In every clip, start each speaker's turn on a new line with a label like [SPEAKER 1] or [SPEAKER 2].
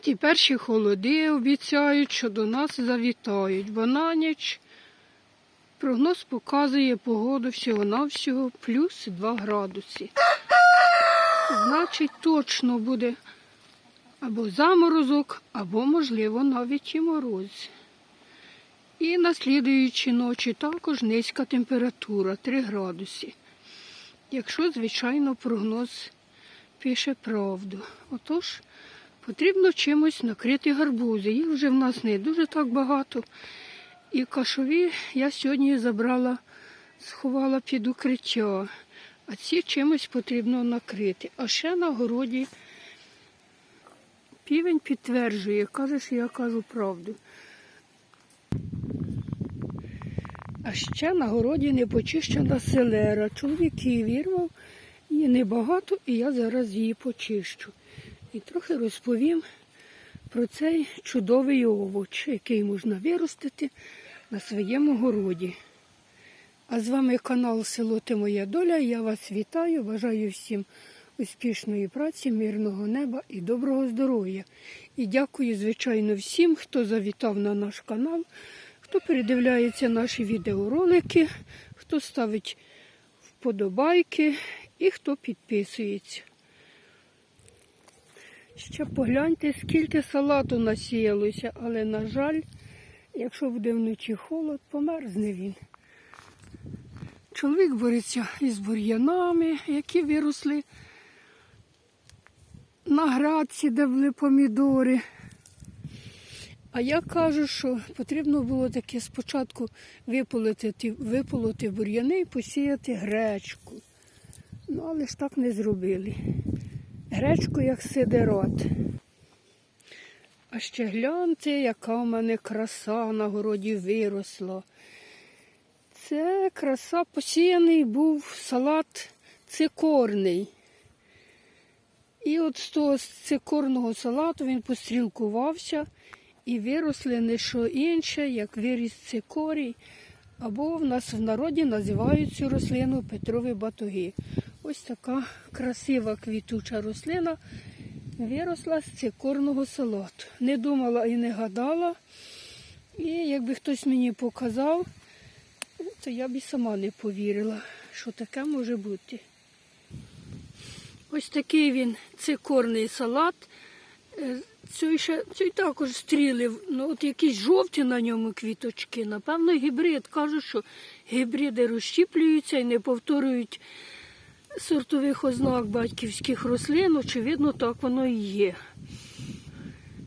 [SPEAKER 1] От і перші холоди обіцяють, що до нас завітають, бо на ніч прогноз показує погоду всього-навсього плюс 2 градуси. Значить, точно буде або заморозок, або, можливо, навіть і мороз. І на слідуючі ночі також низька температура 3 градуси. Якщо, звичайно, прогноз пише правду. Отож, потрібно чимось накрити гарбузи. Їх вже в нас не дуже так багато. І кашові я сьогодні забрала, сховала під укриття. А ці чимось потрібно накрити. А ще на городі півень підтверджує, каже, що я кажу правду. А ще на городі не почищена селера. Чоловік її вірвав, її небагато, і я зараз її почищу. І трохи розповім про цей чудовий овоч, який можна виростити на своєму городі. А з вами канал Село Ти Моя Доля. Я вас вітаю, бажаю всім успішної праці, мирного неба і доброго здоров'я. І дякую, звичайно, всім, хто завітав на наш канал, хто передивляється наші відеоролики, хто ставить вподобайки і хто підписується. Ще погляньте, скільки салату насіялося, але, на жаль, якщо буде вночі холод, померзне він. Чоловік бореться із бур'янами, які виросли на градці, де були помідори. А я кажу, що потрібно було таке спочатку виполоти, виполоти бур'яни і посіяти гречку. Ну, але ж так не зробили. Гречку як сидерот. А ще гляньте, яка в мене краса на городі виросла. Це краса посіяний був салат цикорний. І от з того цикорного салату він пострілкувався і виросли не що інше, як виріс цикорій, або в нас в народі називають цю рослину Петрові батоги. Ось така красива квітуча рослина виросла з цикорного салату. Не думала і не гадала. І якби хтось мені показав, то я б і сама не повірила, що таке може бути. Ось такий він цикорний салат. Е, Цей, ще, цей також стрілив, ну от якісь жовті на ньому квіточки. Напевно, гібрид. Кажуть, що гібриди розщіплюються і не повторюють сортових ознак батьківських рослин. Очевидно, так воно і є.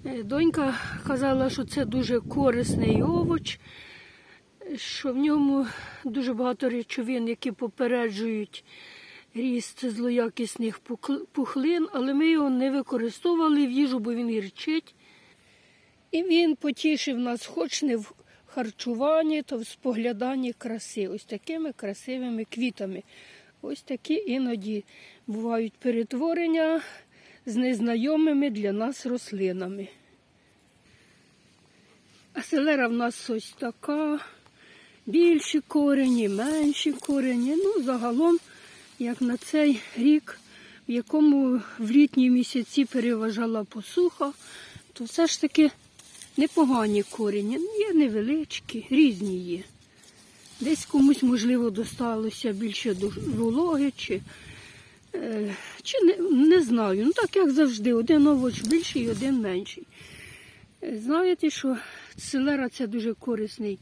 [SPEAKER 1] Е, Донька казала, що це дуже корисний овоч, що в ньому дуже багато речовин, які попереджують ріст злоякісних пухлин, але ми його не використовували в їжу, бо він гірчить. І він потішив нас хоч не в харчуванні, то в спогляданні краси, ось такими красивими квітами. Ось такі іноді бувають перетворення з незнайомими для нас рослинами. А селера в нас ось така, більші корені, менші корені. Ну, загалом, як на цей рік, в якому в літні місяці переважала посуха, то все ж таки непогані корені. Ну, Є невеличкі, різні є. Десь комусь, можливо, досталося більше до вологи, чи, е, чи не, не знаю. Ну так як завжди, один овоч більший, один менший. Е, Знаєте, що селера це дуже корисний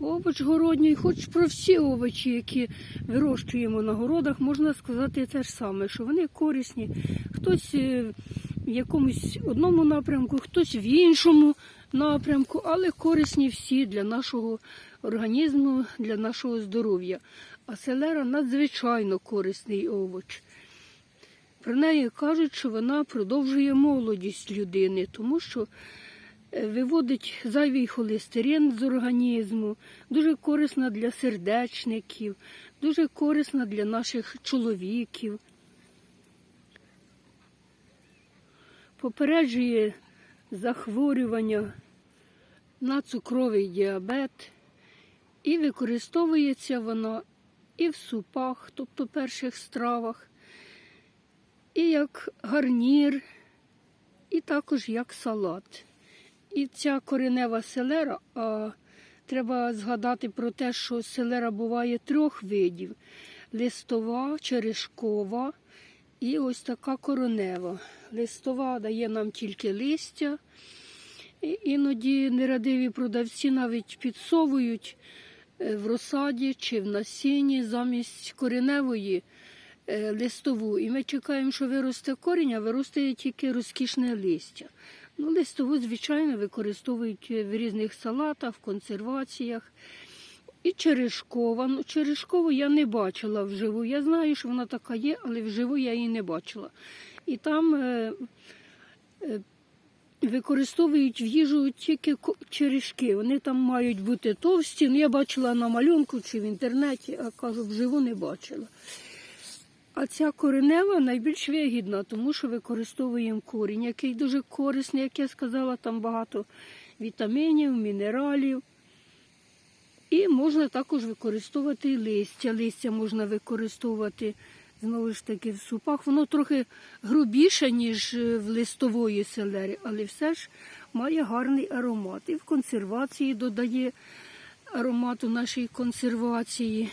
[SPEAKER 1] овоч городній, хоч про всі овочі, які вирощуємо на городах, можна сказати те ж саме, що вони корисні. Хтось е, в якомусь одному напрямку, хтось в іншому напрямку, але корисні всі для нашого організму, для нашого здоров'я. А селера надзвичайно корисний овоч. Про неї кажуть, що вона продовжує молодість людини, тому що е, виводить зайвий холестерин з організму, дуже корисна для сердечників, дуже корисна для наших чоловіків. Попереджує захворювання на цукровий діабет, і використовується вона і в супах, тобто перших стравах, і як гарнір, і також як салат. І ця коренева селера, а треба згадати про те, що селера буває трьох видів: листова, черешкова і ось така коронева. Листова дає нам тільки листя. І іноді нерадиві продавці навіть підсовують е, в розсаді чи в насінні замість кореневої е, листову. І ми чекаємо, що виросте корінь, а виростає тільки розкішне листя. Ну, листову, звичайно, використовують в різних салатах, в консерваціях. І черешкова. Ну, черешкову я не бачила вживу. Я знаю, що вона така є, але вживу я її не бачила. І там е, е, використовують в їжу тільки черешки. Вони там мають бути товсті. Ну, я бачила на малюнку чи в інтернеті, а кажу, вживу не бачила. А ця коренева найбільш вигідна, тому що використовуємо корінь, який дуже корисний, як я сказала, там багато вітамінів, мінералів. І можна також використовувати листя. Листя можна використовувати знову ж таки в супах. Воно трохи грубіше, ніж е, в листової селері, але все ж має гарний аромат. І в консервації додає аромат у нашій консервації.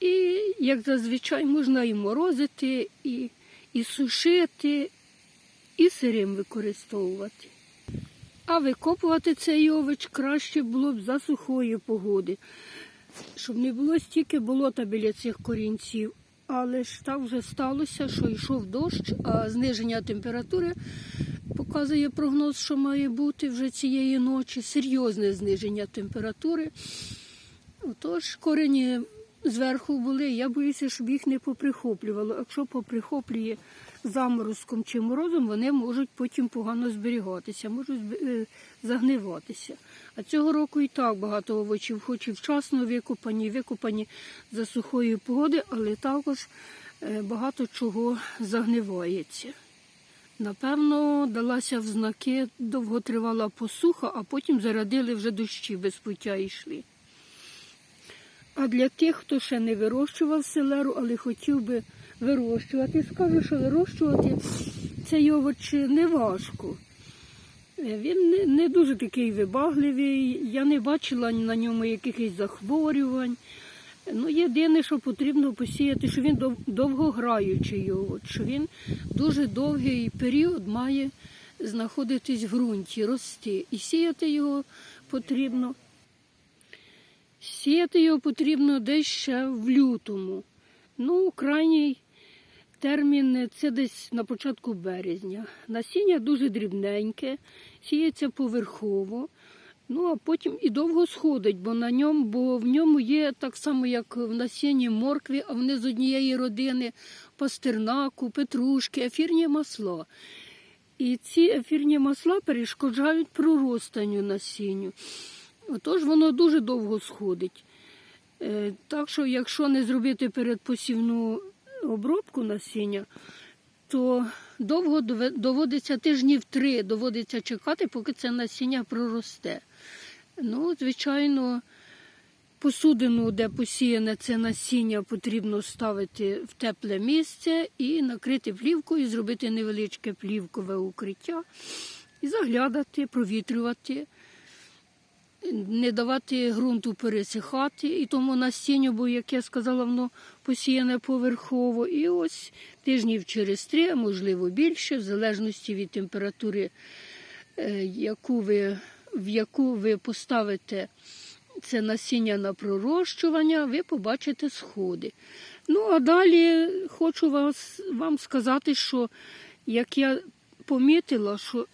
[SPEAKER 1] І, як зазвичай, можна і морозити, і, і сушити, і сирим використовувати. А викопувати цей овоч краще було б за сухої погоди, щоб не було стільки болота біля цих корінців. Але ж так вже сталося, що йшов дощ, а зниження температури показує прогноз, що має бути вже цієї ночі серйозне зниження температури. Отож, корені зверху були. Я боюся, щоб їх не поприхоплювало. Якщо поприхоплює заморозком чи морозом, вони можуть потім погано зберігатися, можуть е, загниватися. А цього року і так багато овочів, хоч і вчасно викопані, викопані за сухої погоди, але також е, багато чого загнивається. Напевно, далася в знаки, довго тривала посуха, а потім зарадили вже дощі без пуття йшли. А для тих, хто ще не вирощував селеру, але хотів би вирощувати, скажу, що вирощувати цей овоч не важко. Е, Він не, дуже такий вибагливий, я не бачила на ньому якихось захворювань. Ну, єдине, що потрібно посіяти, що він довгограючий овоч, що він дуже довгий період має знаходитись в ґрунті, рости. І сіяти його потрібно Сіяти його потрібно десь ще в лютому. Ну, крайній термін це десь на початку березня. Насіння дуже дрібненьке, сіється поверхово. Ну, а потім і довго сходить, бо на ньому, бо в ньому є так само, як в насінні моркві, а вони з однієї родини пастернаку, петрушки, ефірні масла. І ці ефірні масла перешкоджають проростанню насінню. Отож воно дуже довго сходить. Е, Так що, якщо не зробити передпосівну обробку насіння, то довго доводиться тижнів три, доводиться чекати, поки це насіння проросте. Ну, звичайно, посудину, де посіяне це насіння, потрібно ставити в тепле місце і накрити плівкою, зробити невеличке плівкове укриття і заглядати, провітрювати не давати ґрунту пересихати, і тому насінню, бо, як я сказала, воно посіяне поверхово. І ось тижнів через три, а можливо більше, в залежності від температури, е, яку ви, в яку ви поставите це насіння на пророщування, ви побачите сходи. Ну, а далі хочу вас, вам сказати, що як я помітила, що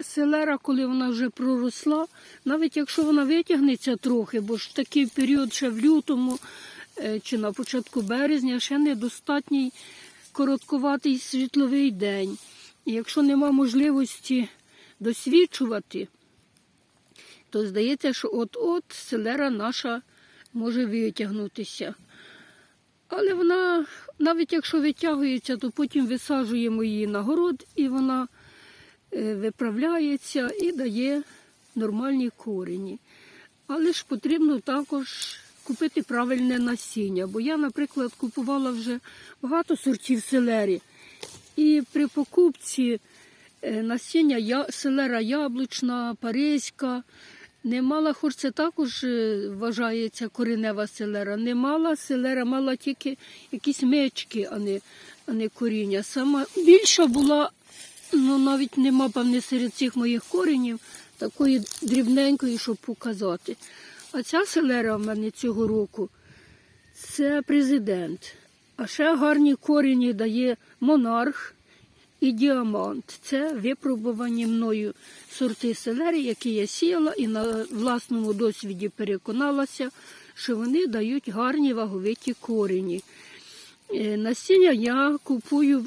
[SPEAKER 1] селера, коли вона вже проросла, навіть якщо вона витягнеться трохи, бо ж такий період ще в лютому е, чи на початку березня ще недостатній коротковатий світловий день. І якщо нема можливості досвідчувати, то здається, що от-от селера наша може витягнутися. Але вона, навіть якщо витягується, то потім висаджуємо її на город, і вона виправляється і дає нормальні корені. Але ж потрібно також купити правильне насіння. Бо я, наприклад, купувала вже багато сортів селері. І при покупці е, насіння селера яблучна, паризька, не мала, хоч це також е, вважається коренева селера. Не мала селера, мала тільки якісь мечки, а не, а не коріння. Сама більша була, ну навіть нема, певне, серед цих моїх коренів, такої дрібненької, щоб показати. А ця селера в мене цього року це президент. А ще гарні корені дає монарх і діамант. Це випробувані мною сорти селери, які я сіяла, і на власному досвіді переконалася, що вони дають гарні ваговиті корені. Е, Насіння я купую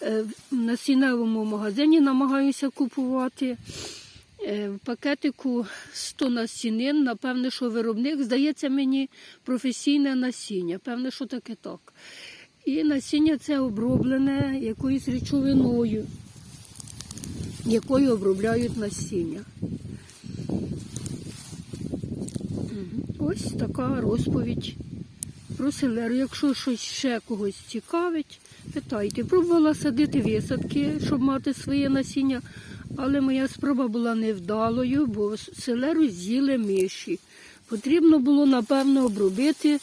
[SPEAKER 1] в е, насінневому магазині, намагаюся купувати. Е, В пакетику 100 насінин, напевне, що виробник, здається мені, професійне насіння. Певне, що таке так. І насіння це оброблене якоюсь речовиною, якою обробляють насіння. Ось така розповідь про селеру. Якщо щось ще когось цікавить, питайте. Пробувала садити висадки, щоб мати своє насіння, але моя спроба була невдалою, бо селеру з'їли миші. Потрібно було, напевно, обробити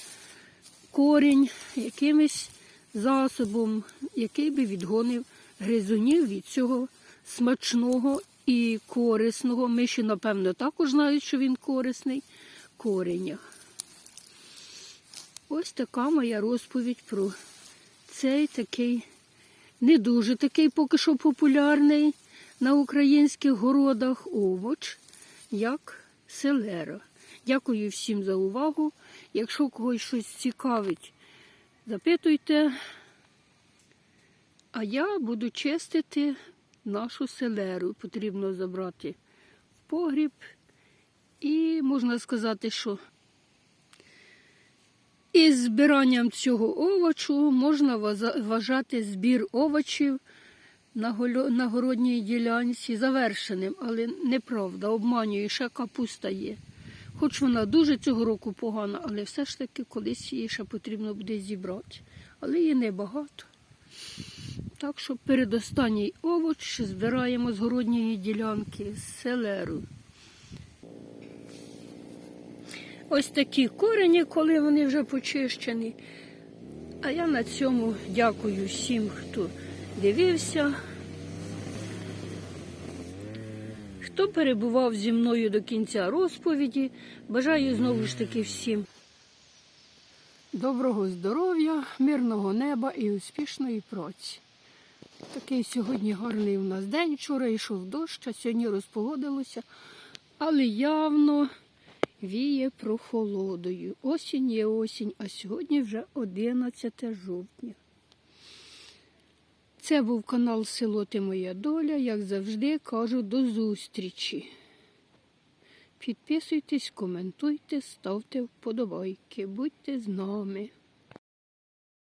[SPEAKER 1] корінь якимось засобом, який би відгонив гризунів від цього смачного і корисного. Миші, напевно, також знають, що він корисний кореня. Ось така моя розповідь про цей такий, не дуже такий поки що популярний на українських городах овоч, як селера. Дякую всім за увагу. Якщо когось щось цікавить, запитуйте. А я буду чистити нашу селеру. Потрібно забрати в погріб. І можна сказати, що із збиранням цього овочу можна вважати збір овочів на городній ділянці завершеним, але неправда, обманюю, ще капуста є. Хоч вона дуже цього року погана, але все ж таки колись її ще потрібно буде зібрати. Але її небагато. Так що передостанній овоч збираємо з городньої ділянки з селеру. Ось такі корені, коли вони вже почищені. А я на цьому дякую всім, хто дивився. Хто перебував зі мною до кінця розповіді, бажаю знову ж таки всім доброго здоров'я, мирного неба і успішної праці. Такий сьогодні гарний у нас день. Вчора йшов дощ, а сьогодні розпогодилося, але явно віє прохолодою. Осінь є осінь, а сьогодні вже 11 жовтня. Це був канал Село Ти Моя Доля. Як завжди, кажу до зустрічі. Підписуйтесь, коментуйте, ставте вподобайки, будьте з нами.